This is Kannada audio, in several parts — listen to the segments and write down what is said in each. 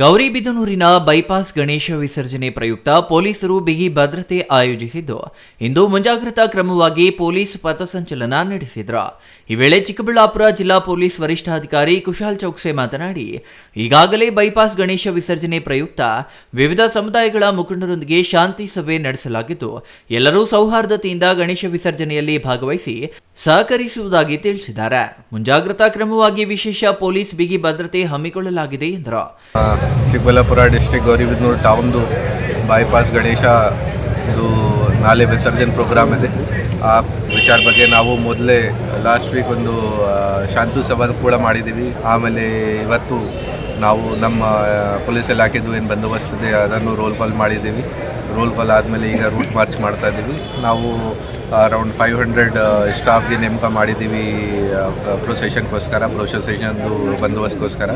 ಗೌರಿಬಿದನೂರಿನ ಬೈಪಾಸ್ ಗಣೇಶ ವಿಸರ್ಜನೆ ಪ್ರಯುಕ್ತ ಪೊಲೀಸರು ಬಿಗಿ ಭದ್ರತೆ ಆಯೋಜಿಸಿದ್ದು, ಇಂದು ಮುಂಜಾಗ್ರತಾ ಕ್ರಮವಾಗಿ ಪೊಲೀಸ್ ಪಥಸಂಚಲನ ನಡೆಸಿದ್ರು. ಈ ವೇಳೆ ಚಿಕ್ಕಬಳ್ಳಾಪುರ ಜಿಲ್ಲಾ ಪೊಲೀಸ್ ವರಿಷ್ಠಾಧಿಕಾರಿ ಕುಶಾಲ್ ಚೌಕ್ಸೆ ಮಾತನಾಡಿ, ಈಗಾಗಲೇ ಬೈಪಾಸ್ ಗಣೇಶ ವಿಸರ್ಜನೆ ಪ್ರಯುಕ್ತ ವಿವಿಧ ಸಮುದಾಯಗಳ ಮುಖಂಡರೊಂದಿಗೆ ಶಾಂತಿ ಸಭೆ ನಡೆಸಲಾಗಿದ್ದು, ಎಲ್ಲರೂ ಸೌಹಾರ್ದತೆಯಿಂದ ಗಣೇಶ ವಿಸರ್ಜನೆಯಲ್ಲಿ ಭಾಗವಹಿಸಿ ಸಹಕರಿಸುವುದಾಗಿ ತಿಳಿಸಿದ್ದಾರೆ. ಮುಂಜಾಗ್ರತಾ ಕ್ರಮವಾಗಿ ವಿಶೇಷ ಪೊಲೀಸ್ ಬಿಗಿ ಭದ್ರತೆ ಹಮ್ಮಿಕೊಳ್ಳಲಾಗಿದೆ ಎಂದರು. ಚಿಕ್ಕಬಳ್ಳಾಪುರ ಡಿಸ್ಟಿಕ್ ಗೌರಿಬಿದನೂರು ಟೌನ್ದು ಬೈಪಾಸ್ ಗಣೇಶ ಇದು ನಾಲೆ ವಿಸರ್ಜನ್ ಪ್ರೋಗ್ರಾಮ್ ಇದೆ. ಆ ವಿಚಾರ ಬಗ್ಗೆ ನಾವು ಮೊದಲೇ ಲಾಸ್ಟ್ ವೀಕ್ ಒಂದು ಶಾಂತು ಸಭಾ ಕೂಡ ಮಾಡಿದ್ದೀವಿ ಆಮೇಲೆ ಇವತ್ತು ನಾವು ನಮ್ಮ ಪೊಲೀಸ್ ಇಲಾಖೆದು ಏನು ಬಂದೋಬಸ್ತ್ ಇದೆ, ಅದನ್ನು ರೋಲ್ ಕಾಲ್ ಮಾಡಿದ್ದೀವಿ ರೋಲ್ ಕಾಲ್ ಆದಮೇಲೆ ಈಗ ರೂಟ್ ಮಾರ್ಚ್ ಮಾಡ್ತಾ ಇದ್ದೀವಿ. ನಾವು ಅರೌಂಡ್ ಫೈವ್ ಹಂಡ್ರೆಡ್ ಸ್ಟಾಫ್ಗೆ ನೇಮಕ ಮಾಡಿದ್ದೀವಿ ಪ್ರೊಸೆಷನ್ಗೋಸ್ಕರ ಪ್ರೊಸೆಷನ್ದು ಬಂದೋಬಸ್ತ್ಗೋಸ್ಕರ.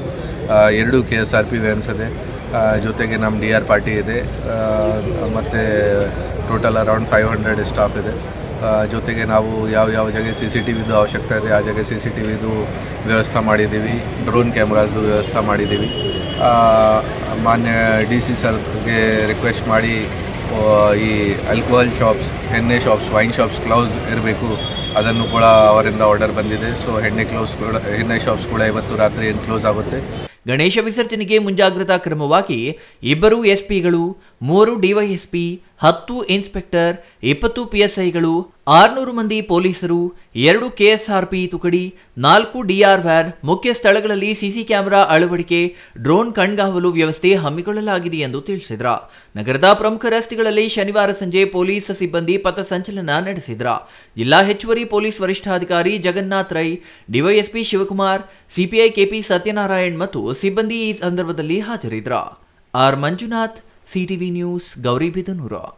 ಎರಡು K S R P vans ಇದೆ. ಜೊತೆಗೆ ನಮ್ಮ ಡಿ ಆರ್ ಪಾರ್ಟಿ ಇದೆ. ಮತ್ತು total around five hundred staff ಇದೆ. ಜೊತೆಗೆ ನಾವು ಯಾವ ಯಾವ ಜಾಗ ಸಿ ಸಿ ಟಿ ವಿದು ಅವಶ್ಯಕತೆ ಇದೆ, ಆ ಜಾಗ ಸಿ ಸಿ ಟಿ ವಿದು ವ್ಯವಸ್ಥೆ ಮಾಡಿದ್ದೀವಿ. ಡ್ರೋನ್ ಕ್ಯಾಮ್ರಾಸ್ದು ವ್ಯವಸ್ಥೆ ಮಾಡಿದ್ದೀವಿ. ಮಾನ್ಯ ಡಿ ಸಿ ಸರ್ಗೆ ರಿಕ್ವೆಸ್ಟ್ ಮಾಡಿ ಈ ಆಲ್ಕೋಹಾಲ್ ಶಾಪ್ಸ್ ಎಣ್ಣೆ ಶಾಪ್ಸ್ ವೈನ್ ಶಾಪ್ಸ್ ಕ್ಲೋಸ್ ಇರಬೇಕು. ಅದನ್ನು ಕೂಡ ಅವರಿಂದ ಆರ್ಡರ್ ಬಂದಿದೆ. ಸೊ ಎಣ್ಣೆ ಕ್ಲೋಸ್ ಕೂಡ, ಎಣ್ಣೆ ಶಾಪ್ಸ್ ಕೂಡ ಇವತ್ತು ರಾತ್ರಿ ಏನು ಕ್ಲೋಸ್ ಆಗುತ್ತೆ. ಗಣೇಶ ವಿಸರ್ಜನೆಗೆ ಮುಂಜಾಗ್ರತಾ ಕ್ರಮವಾಗಿ ಇಬ್ಬರು ಎಸ್ಪಿಗಳು ಮೂರು ಡಿವೈಎಸ್ಪಿ ಹತ್ತು ಇನ್ಸ್ಪೆಕ್ಟರ್, ಇಪ್ಪತ್ತು ಪಿಎಸ್ಐಗಳು ಆರುನೂರು ಮಂದಿ ಪೊಲೀಸರು, ಎರಡು ಕೆಎಸ್ಆರ್ಪಿ ತುಕಡಿ, ನಾಲ್ಕು ಡಿಆರ್ ವ್ಯಾನ್, ಮುಖ್ಯ ಸ್ಥಳಗಳಲ್ಲಿ ಸಿಸಿ ಕ್ಯಾಮೆರಾ ಅಳವಡಿಕೆ ಡ್ರೋನ್ ಕಣ್ಗಾವಲು ವ್ಯವಸ್ಥೆ ಹಮ್ಮಿಕೊಳ್ಳಲಾಗಿದೆ ಎಂದು ತಿಳಿಸಿದ್ರ. ನಗರದ ಪ್ರಮುಖ ರಸ್ತೆಗಳಲ್ಲಿ ಶನಿವಾರ ಸಂಜೆ ಪೊಲೀಸ್ ಸಿಬ್ಬಂದಿ ಪಥಸಂಚಲನ ನಡೆಸಿದ್ರ. ಜಿಲ್ಲಾ ಹೆಚ್ಚುವರಿ ಪೊಲೀಸ್ ವರಿಷ್ಠಾಧಿಕಾರಿ Jagannath Rai DySP Shivakumar CPI KP Satyanarayan ಮತ್ತು ಸಿಬ್ಬಂದಿ ಈ ಸಂದರ್ಭದಲ್ಲಿ ಹಾಜರಿದ್ರ. R Manjunath CTV news Gauribidanur.